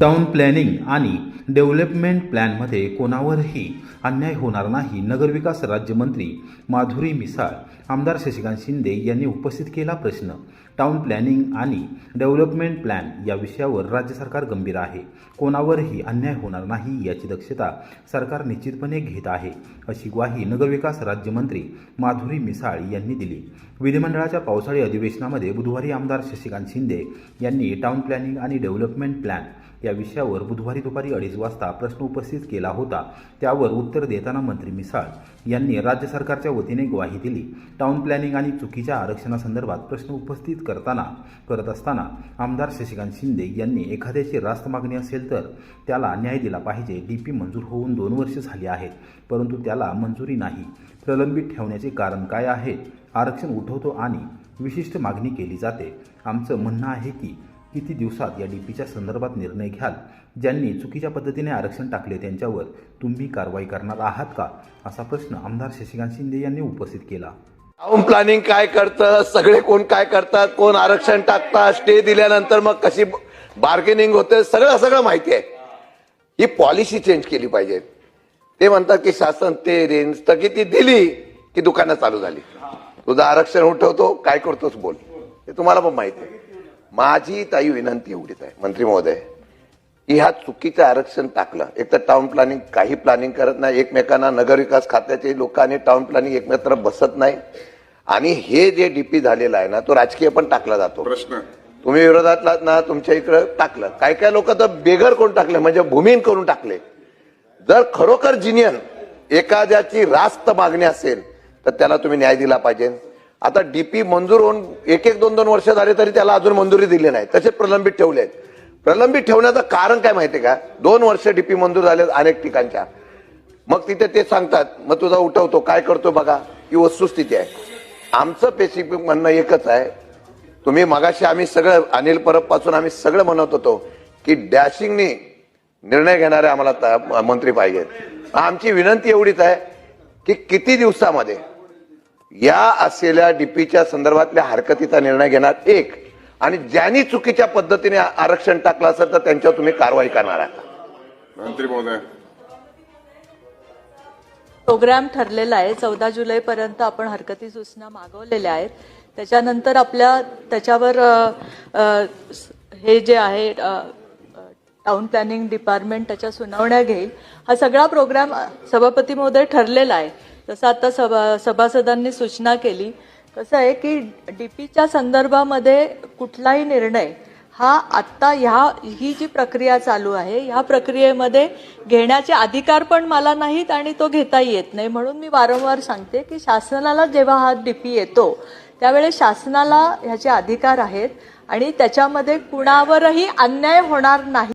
Town planning आणि development प्लॅनमध्ये कोणावरही अन्याय होणार नाही नगरविकास राज्यमंत्री माधुरी मिसाळ आमदार शशिकांत शिंदे यांनी उपस्थित केला प्रश्न. टाऊन प्लॅनिंग आणि डेव्हलपमेंट प्लॅन या विषयावर राज्य सरकार गंभीर आहे. कोणावरही अन्याय होणार नाही याची दक्षता सरकार निश्चितपणे घेत आहे अशी ग्वाही नगरविकास राज्यमंत्री माधुरी मिसाळ यांनी दिली. विधिमंडळाच्या पावसाळी अधिवेशनामध्ये बुधवारी आमदार शशिकांत शिंदे यांनी टाऊन प्लॅनिंग आणि डेव्हलपमेंट प्लॅन या विषयावर बुधवारी दुपारी अडीच वाजता प्रश्न उपस्थित केला होता. त्यावर उत्तर देताना मंत्री मिसाळ यांनी राज्य सरकारच्या वतीने ग्वाही दिली. टाऊन प्लॅनिंग आणि चुकीच्या आरक्षणासंदर्भात प्रश्न उपस्थित करताना करत असताना आमदार शशिकांत शिंदे यांनी एखाद्याची रास्त मागणी असेल तर त्याला न्याय दिला पाहिजे डी पी मंजूर होऊन दोन वर्ष झाली आहेत परंतु त्याला मंजुरी नाही. प्रलंबित ठेवण्याचे कारण काय आहे? आरक्षण उठवतो आणि विशिष्ट मागणी केली जाते. आमचं म्हणणं आहे की किती दिवसात या डीपीच्या संदर्भात निर्णय घ्याल? ज्यांनी चुकीच्या पद्धतीने आरक्षण टाकले त्यांच्यावर तुम्ही कारवाई करणार आहात का? असा प्रश्न आमदार शशिकांत शिंदे यांनी उपस्थित केला. टाउन प्लॅनिंग काय करतं? सगळे कोण काय करतात? कोण आरक्षण टाकतात? स्टे दिल्यानंतर मग कशी बार्गेनिंग होते? सगळं सगळं माहिती आहे. ही पॉलिसी चेंज केली पाहिजे. ते म्हणतात की शासन ते रेंज स्थगिती दिली की दुकानं चालू झाली. तुझं आरक्षण उठवतो काय करतोस बोल. हे तुम्हाला पण माहिती आहे. माझी ताई विनंती एवढीच आहे. मंत्री महोदय की ह्या चुकीचं आरक्षण टाकलं. एक तर टाउन प्लॅनिंग काही प्लॅनिंग करत नाही. एकमेकांना नगरविकास खात्याचे लोक आणि टाउन प्लॅनिंग एकमेकांना बसत नाही. आणि हे जे डीपी झालेलं आहे ना तो राजकीय पण टाकला जातो. प्रश्न. तुम्ही विरोधातलात ना तुमच्या इकडं टाकलं. काय काय लोक तर बेघर करून टाकले म्हणजे भूमीन करून टाकले. जर खरोखर जिनियन एखाद्याची रास्त मागणी असेल तर त्याला तुम्ही न्याय दिला पाहिजे. आता डीपी मंजूर होऊन एक एक दोन दोन वर्ष झाले तरी त्याला अजून मंजुरी दिली नाही. तसे प्रलंबित ठेवले आहेत. प्रलंबित ठेवण्याचं कारण काय माहिती का? दोन वर्ष डीपी मंजूर झाले अनेक ठिकाणच्या. मग तिथे ते सांगतात मग तुझा उठवतो काय करतो बघा ही वस्तुस्थिती आहे. आमचं पेसिफिक म्हणणं एकच आहे तुम्ही मगाशी आम्ही सगळं अनिल परबपासून आम्ही सगळं म्हणत होतो की डॅशिंगनी निर्णय घेणारे आम्हाला त- मंत्री पाहिजेत. आमची विनंती एवढीच आहे की किती दिवसामध्ये या असलेल्या डीपीच्या संदर्भातल्या हरकतीचा निर्णय घेणार एक. आणि ज्यांनी चुकीच्या पद्धतीने आरक्षण टाकलं असेल तर त्यांच्यावर तुम्ही कारवाई करणार आहात. मंत्री महोदय. प्रोग्राम ठरलेला आहे. चौदा जुलैपर्यंत आपण हरकती सूचना मागवलेल्या आहेत. त्याच्यानंतर आपल्या त्याच्यावर हे जे आहे टाउन प्लॅनिंग डिपार्टमेंट त्याच्या सुनावण्या घेईल. हा सगळा प्रोग्राम सभापती महोदय ठरलेला आहे. जसं आता सभा सभासदांनी सूचना केली कसं आहे की डीपीच्या संदर्भामध्ये कुठलाही निर्णय हा आत्ता ह्या ही जी प्रक्रिया चालू आहे ह्या प्रक्रियेमध्ये घेण्याचे अधिकार पण मला नाहीत आणि तो घेता येत नाही. म्हणून मी वारंवार सांगते की शासनाला जेव्हा हा डीपी येतो त्यावेळेस शासनाला ह्याचे अधिकार आहेत आणि त्याच्यामध्ये कुणावरही अन्याय होणार नाही.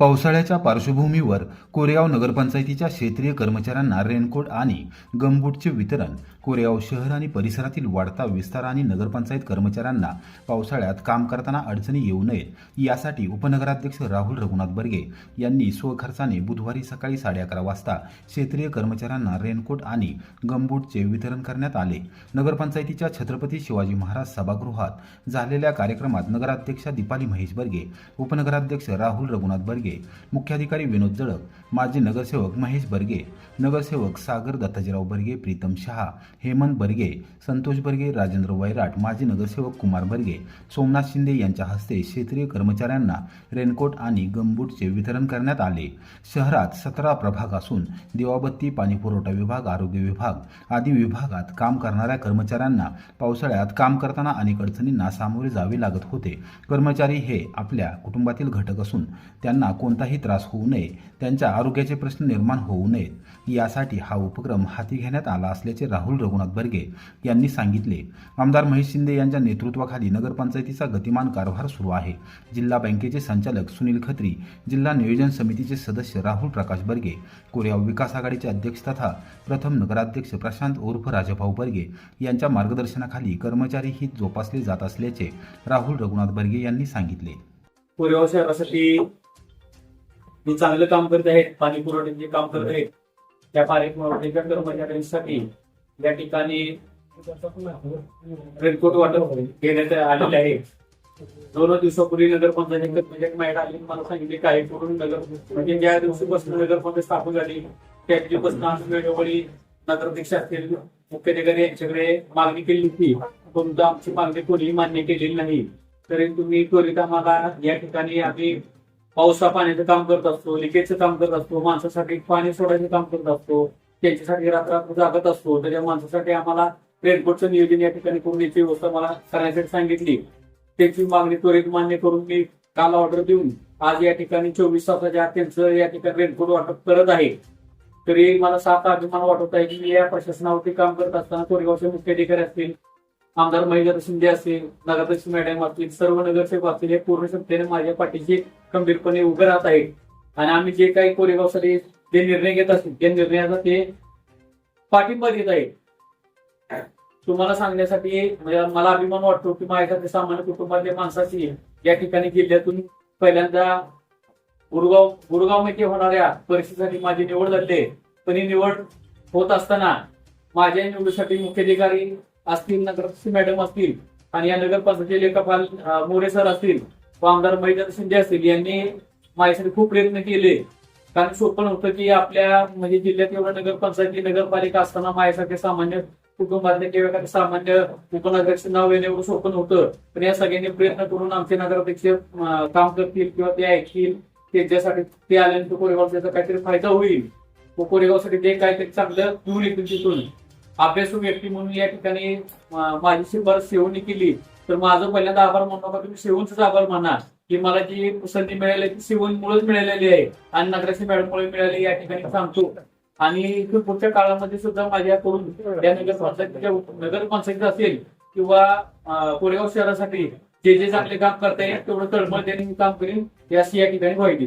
पावसाळ्याच्या पार्श्वभूमीवर कोरेगाव नगरपंचायतीच्या क्षेत्रीय कर्मचाऱ्यांना रेनकोट आणि गमबूटचे वितरण. कोरेगाव शहर आणि परिसरातील वाढता विस्तार आणि नगरपंचायत कर्मचाऱ्यांना पावसाळ्यात काम करताना अडचणी येऊ नयेत. यासाठी उपनगराध्यक्ष राहुल रघुनाथ बर्गे यांनी स्वखर्चाने बुधवारी सकाळी साडे अकरा वाजता क्षेत्रीय कर्मचाऱ्यांना रेनकोट आणि गमबूटचे वितरण करण्यात आले. नगरपंचायतीच्या छत्रपती शिवाजी महाराज सभागृहात झालेल्या कार्यक्रमात नगराध्यक्षा दीपाली महेश बर्गे उपनगराध्यक्ष राहुल रघुनाथ बर्गे मुख्याधिकारी विनोद जळक माजी नगरसेवक महेश बर्गे नगरसेवक सागर दत्ताजीराव बर्गे प्रीतम शहा हेमंत बर्गे संतोष बर्गे राजेंद्र वैराट माजी नगरसेवक कुमार बर्गे सोमनाथ शिंदे यांच्या हस्ते क्षेत्रीय कर्मचाऱ्यांना रेनकोट आणि गमबूटचे वितरण करण्यात आले. शहरात सतरा प्रभाग असून दिवाबत्ती पाणीपुरवठा विभाग आरोग्य विभाग आदी विभागात काम करणाऱ्या कर्मचाऱ्यांना पावसाळ्यात काम करताना अनेक अडचणींना सामोरे जावे लागत होते. कर्मचारी हे आपल्या कुटुंबातील घटक असून त्यांना कोणताही त्रास होऊ नये त्यांच्या आरोग्याचे प्रश्न निर्माण होऊ नयेत यासाठी हा उपक्रम हाती घेण्यात आला असल्याचे राहुल रघुनाथ बर्गे यांनी सांगितले. आमदार महेश शिंदे यांच्या नेतृत्वाखाली नगरपंचायतीचा गतिमान कारभार सुरू आहे. जिल्हा बँकेचे संचालक सुनील खत्री जिल्हा नियोजन समितीचे सदस्य राहुल प्रकाश बर्गे कोरेगाव विकास आघाडीचे अध्यक्ष तथा प्रथम नगराध्यक्ष प्रशांत उर्फ राजभाऊ बर्गे यांच्या मार्गदर्शनाखाली कर्मचारी हित जोपासले जात असल्याचे राहुल रघुनाथ बर्गे यांनी सांगितले. कोरेगाव शहरासाठी मी चांगलं काम करत आहे पाणी पुरवठ्याचे काम करत आहे. त्या कार्यक्रमाच्या कर्मचाऱ्यांसाठी या ठिकाणी रेनकोट वाटप घेण्यात आलेले आहे. दोन दिवसापूर्वी नगरपंचायत म्हणजे एक आली मला सांगितले काय करून नगर म्हणजे ज्या दिवशीपासून नगरपंचायत स्थापन झाली त्यांची बस वेळोवेळी नगराध्यक्ष असतील मुख्याधिकारी यांच्याकडे मागणी केली होती. परंतु आमची मागणी कोणीही मान्य केलेली नाही. तरी तुम्ही त्वरित आम्हाला या ठिकाणी आम्ही पावसा पाण्याचं काम करत असतो लिकेजचं काम करत असतो माणसासाठी पाणी सोडायचं काम करत असतो त्यांच्यासाठी रात्र जागत असतो. त्याच्या माणसासाठी आम्हाला रेनकोटचं नियोजन या ठिकाणी करून याची व्यवस्था मला करण्यासाठी सांगितली. त्यांची मागणी त्वरित मान्य करून मी काल ऑर्डर देऊन आज या ठिकाणी चोवीस तासाच्या आत त्यांचं या ठिकाणी रेनकोट वाटप करत आहे. तरी मला सात अभिमान वाटत आहे की मी या प्रशासनावरती काम करत असताना कोरेगावचे मुख्य अधिकारी असतील आमदार महिला शिंदे असतील नगराध्यक्ष मॅडम असतील सर्व नगरसेवक असतील हे पूर्ण क्षमतेने माझ्या पाठीशी खंबीरपणे उभे राहत आहेत. आणि आम्ही जे काही कोरेगावसाठी जे निर्णय घेत असतील त्या निर्णयाचा ते पाठिंबा देत आहेत. तुम्हाला सांगण्यासाठी म्हणजे मला अभिमान वाटतो की माझ्यासाठी सामान्य कुटुंबातल्या माणसाची या ठिकाणी जिल्ह्यातून पहिल्यांदा गुरुगाव गुरुगावमध्ये होणाऱ्या परीक्षेसाठी माझी निवड झाली पण ही निवड होत असताना माझ्या निवडीसाठी मुख्याधिकारी असतील नगराध्यक्ष मॅडम असतील आणि या नगरपालिकेचे लेखापाल मोरे सर असतील व आमदार महेंद्र शिंदे असतील यांनी माझ्यासाठी खूप प्रयत्न केले. कारण सोपं नव्हतं की आपल्या म्हणजे जिल्ह्यात एवढं नगरपंचायती नगरपालिका असताना माझ्यासारखे सामान्य कुटुंबातले किंवा एखाद्या सामान्य उपनगराध्यक्ष नाव येणे एवढं सोपं होतं पण या सगळ्यांनी प्रयत्न करून आमचे नगराध्यक्ष काम करतील किंवा ते ऐकतील त्यांच्यासाठी ते आल्यानंतर कोरेगाव त्याचा काहीतरी फायदा होईल. व कोरेगावसाठी ते काहीतरी चांगलं घेऊन येतील तिथून. अभ्यासू व्यक्ती म्हणून या ठिकाणी माझी शिफारस सेवनी केली. तर माझं पहिल्यांदा आभार म्हणू नका तुम्ही सेवनच आभार म्हणा की मला जी संधी मिळाली ती सेवनमुळेच मिळालेली आहे. आणि नगराशी मॅडममुळे मिळाली या ठिकाणी सांगतो. आणि पुढच्या काळामध्ये सुद्धा माझ्याकडून या नगर नगर कॉन्सेप्ट असेल किंवा कोरेगाव शहरासाठी जे जे चांगले काम करता येईल तेवढं तळमळ त्यांनी काम करीन हे अशी या ठिकाणी व्हायची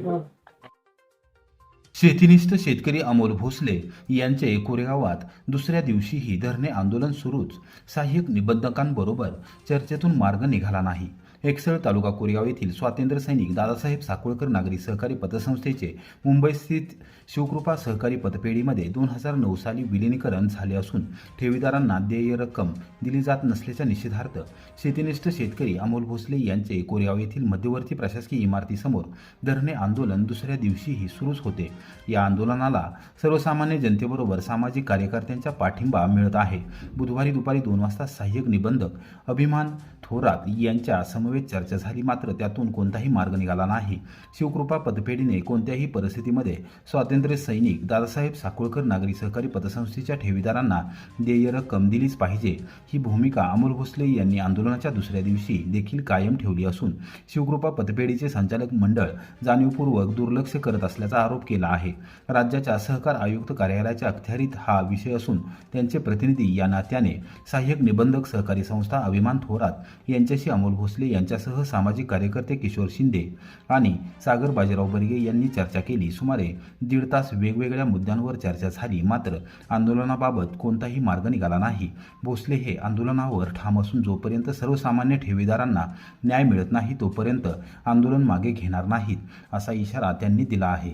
शेतीनिष्ठ शेतकरी अमोल भोसले यांचे कोरेगावात दुसऱ्या दिवशीही धरणे आंदोलन सुरूच. सहाय्यक निबंधकांबरोबर चर्चेतून मार्ग निघाला नाही. एकसळ तालुका कोरेगाव येथील स्वातंत्र्य सैनिक दादासाहेब साकोळकर नागरी सहकारी पतसंस्थेचे मुंबई स्थित शिवकृपा सहकारी पतपेढीमध्ये दोन हजार नऊ साली विलिनीकरण झाले असून ठेवीदारांना देय रक्कम दिली जात नसल्याच्या निषेधार्थ शेतीनिष्ठ शेतकरी अमोल भोसले यांचे कोरेगाव येथील मध्यवर्ती प्रशासकीय इमारतीसमोर धरणे आंदोलन दुसऱ्या दिवशीही सुरूच होते. या आंदोलनाला सर्वसामान्य जनतेबरोबर सामाजिक कार्यकर्त्यांचा पाठिंबा मिळत आहे. बुधवारी दुपारी दोन वाजता सहाय्यक निबंधक अभिमान थोरात यांच्या समवेत चर्चा झाली. मात्र त्यातून कोणताही मार्ग निघाला नाही. शिवकृपा पतपेढीने कोणत्याही परिस्थितीमध्ये स्वातंत्र्य सैनिक दादासाहेब साकोळकर नागरी सहकारी पतसंस्थेच्या ठेवीदारांना देय रक्कम दिलीच पाहिजे. ही भूमिका अमोल भोसले यांनी आंदोलनाच्या दुसऱ्या दिवशी देखील कायम ठेवली असून शिवकृपा पतपेढीचे संचालक मंडळ जाणीवपूर्वक दुर्लक्ष करत असल्याचा आरोप केला आहे. राज्याच्या सहकार आयुक्त कार्यालयाच्या अखत्यारीत हा विषय असून त्यांचे प्रतिनिधी या नात्याने सहाय्यक निबंधक सहकारी संस्था अभिमान थोरात यांच्याशी अमोल भोसले यांच्यासह सामाजिक कार्यकर्ते किशोर शिंदे आणि सागर बाजीराव बर्गे यांनी चर्चा केली. सुमारे दीड तास वेगवेगळ्या मुद्द्यांवर चर्चा झाली. मात्र आंदोलनाबाबत कोणताही मार्ग निघाला नाही. भोसले हे आंदोलनावर ठाम असून जोपर्यंत सर्वसामान्य ठेवीदारांना न्याय मिळत नाही तोपर्यंत आंदोलन मागे घेणार नाहीत असा इशारा त्यांनी दिला आहे.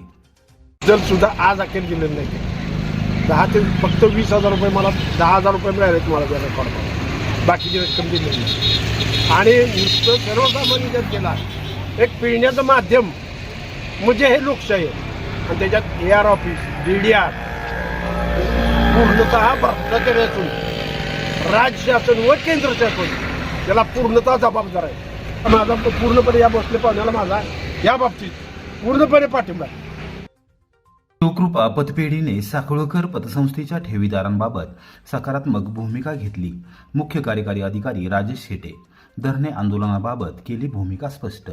जर सुद्धा आज अखेर दिलेलं नाही. दहा ते फक्त वीस हजार रुपये मला दहा हजार रुपये मिळाले तुम्हाला त्या बाकीची रक्कम दिलेली आणि नुसतं सर्वसामान्य जनतेला एक पिळण्याचं माध्यम म्हणजे हे लोकशाही. आहे आणि त्याच्यात A R office D D R पूर्णतः भारताचे असून राज्य शासन व केंद्र शासन त्याला पूर्णतः जबाबदार आहे. माझा पूर्णपणे या बसले पाहुण्याला माझा या बाबतीत पूर्णपणे पाठिंबा आहे. शिवकृपा पतपेढीने साखळकर पतसंस्थेच्या ठेवीदारांबाबत सकारात्मक भूमिका घेतली. मुख्य कार्यकारी अधिकारी राजेश शेटे धरणे आंदोलनाबाबत केली भूमिका स्पष्ट.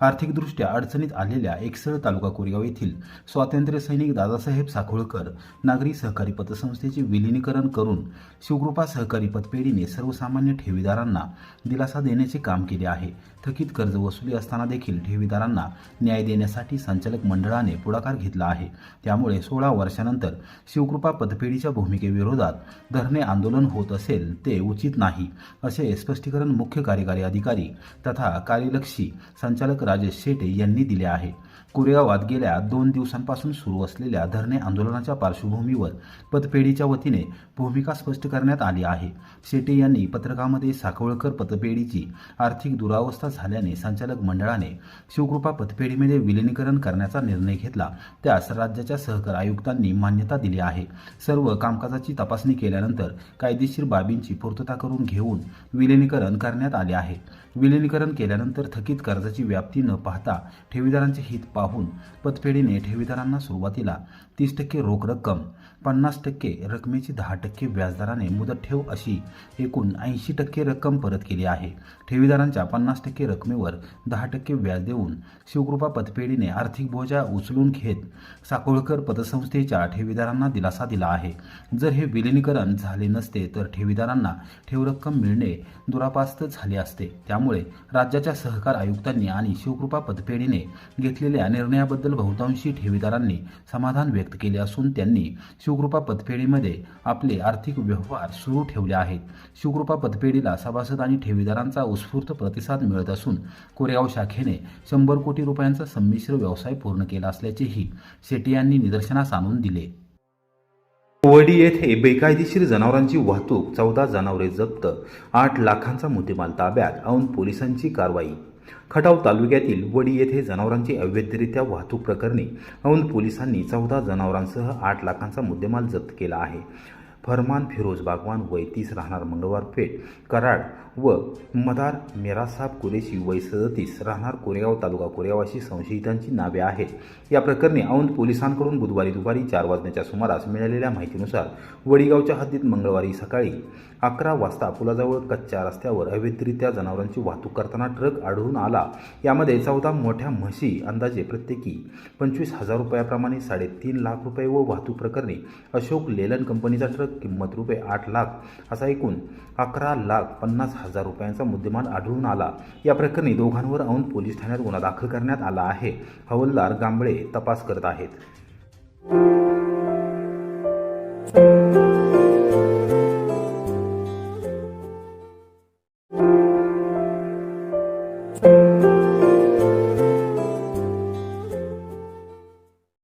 आर्थिकदृष्ट्या अडचणीत आलेल्या एकसळ तालुका कोरेगाव येथील स्वातंत्र्य सैनिक दादासाहेब साखोळकर नागरी सहकारी पतसंस्थेचे विलिनीकरण करून शिवकृपा सहकारी पतपेढीने सर्वसामान्य ठेवीदारांना दिलासा देण्याचे काम केले आहे. थकीत कर्ज वसुली असताना देखील ठेवीदारांना न्याय देण्यासाठी संचालक मंडळाने पुढाकार घेतला आहे. त्यामुळे सोळा वर्षानंतर शिवकृपा पतपेढीच्या भूमिकेविरोधात धरणे आंदोलन होत असेल ते उचित नाही असे स्पष्टीकरण मुख्य कार्यकारी अधिकारी तथा कार्यलक्षी संचालक राजेश शेटे यांनी दिले आहे. कोरेगावात गेल्या दोन दिवसांपासून सुरू असलेल्या धरणे आंदोलनाच्या पार्श्वभूमीवर पतपेढीच्या वतीने भूमिका स्पष्ट करण्यात आली आहे. शेटे यांनी पत्रकामध्ये साखवळकर पतपेढीची आर्थिक दुरावस्था झाल्याने संचालक मंडळाने शिवकृपा पतपेढीमध्ये विलिनीकरण करण्याचा निर्णय घेतला. त्यास राज्याच्या सहकार आयुक्तांनी मान्यता दिली आहे. सर्व कामकाजाची तपासणी केल्यानंतर कायदेशीर बाबींची पूर्तता करून घेऊन विलिनीकरण करण्यात आले आहे. विलिनीकरण केल्यानंतर थकीत कर्जाची व्याप्ती न पाहता ठेवीदारांचे हित पाहून पतफेडीने ठेवीदारांना सुरुवातीला तीस टक्के रोख रक्कम पन्नास टक्के रकमेची दहा टक्के व्याजदराने मुदत ठेव अशी एकूण ऐंशी टक्के रक्कम परत केली आहे. ठेवीदारांच्या पन्नास टक्के रकमेवर दहा टक्के व्याज देऊन शिवकृपा पतपेढीने आर्थिक बोजा उचलून घेत साकोळकर पतसंस्थेच्या ठेवीदारांना दिलासा दिला आहे. जर हे विलिनीकरण झाले नसते तर ठेवीदारांना ठेव रक्कम मिळणे दुरापास्त झाले असते. त्यामुळे राज्याच्या सहकार आयुक्तांनी आणि शिवकृपा पतपेढीने घेतलेल्या निर्णयाबद्दल बहुतांशी ठेवीदारांनी समाधान व्यक्त केले असून त्यांनी शिवकृपा पतपेढीमध्ये आपले आर्थिक व्यवहार सुरू ठेवले आहेत. शिवकृपा पतपेढीला सभासद आणि ठेवीदारांचा उत्स्फूर्त प्रतिसाद मिळत असून कोरेगाव शाखेने शंभर कोटी रुपयांचा संमिश्र व्यवसाय पूर्ण केला असल्याचेही शेट्टी यांनी निदर्शनास आणून दिले. वडी येथे बेकायदेशीर जनावरांची वाहतूक चौदा जनावरे जप्त आठ लाखांचा मुद्देमाल ताब्यात औंध पोलिसांची कारवाई खटाव तालुक्यातील वडी येथे जनावरांची अवैधरित्या वाहतूक प्रकरणी औंध पोलिसांनी चौदा जनावरांसह आठ लाखांचा मुद्देमाल जप्त केला आहे. फरमान फिरोज बागवान वय तीस राहणार मंगळवार पेठ कराड व मदार मेरासाब कुरेशी वय सदतीस राहणार कोरेगाव तालुका कोरेगाव अशी संशयितांची नावे आहेत. या प्रकरणी औंध पोलिसांकडून बुधवारी दुपारी चार वाजण्याच्या सुमारास मिळालेल्या माहितीनुसार वडीगावच्या हद्दीत मंगळवारी सकाळी अकरा वाजता पुलाजवळ कच्च्या रस्त्यावर अवैधरित्या जनावरांची वाहतूक करताना ट्रक आढळून आला. यामध्ये चौदा मोठ्या म्हशी अंदाजे प्रत्येकी पंचवीस हजार रुपयाप्रमाणे साडेतीन लाख रुपये व वाहतूक प्रकरणी अशोक लेलन कंपनीचा ट्रक किंमत रुपये आठ लाख असा एकूण अकरा लाख पन्नास हजार हजार रुपयांचा मुद्देमाल आढळून आला. या प्रकरणी दोघांवर औंध पोलीस ठाण्यात गुन्हा दाखल करण्यात आला आहे. हवलदार गांबळे तपास करत आहेत.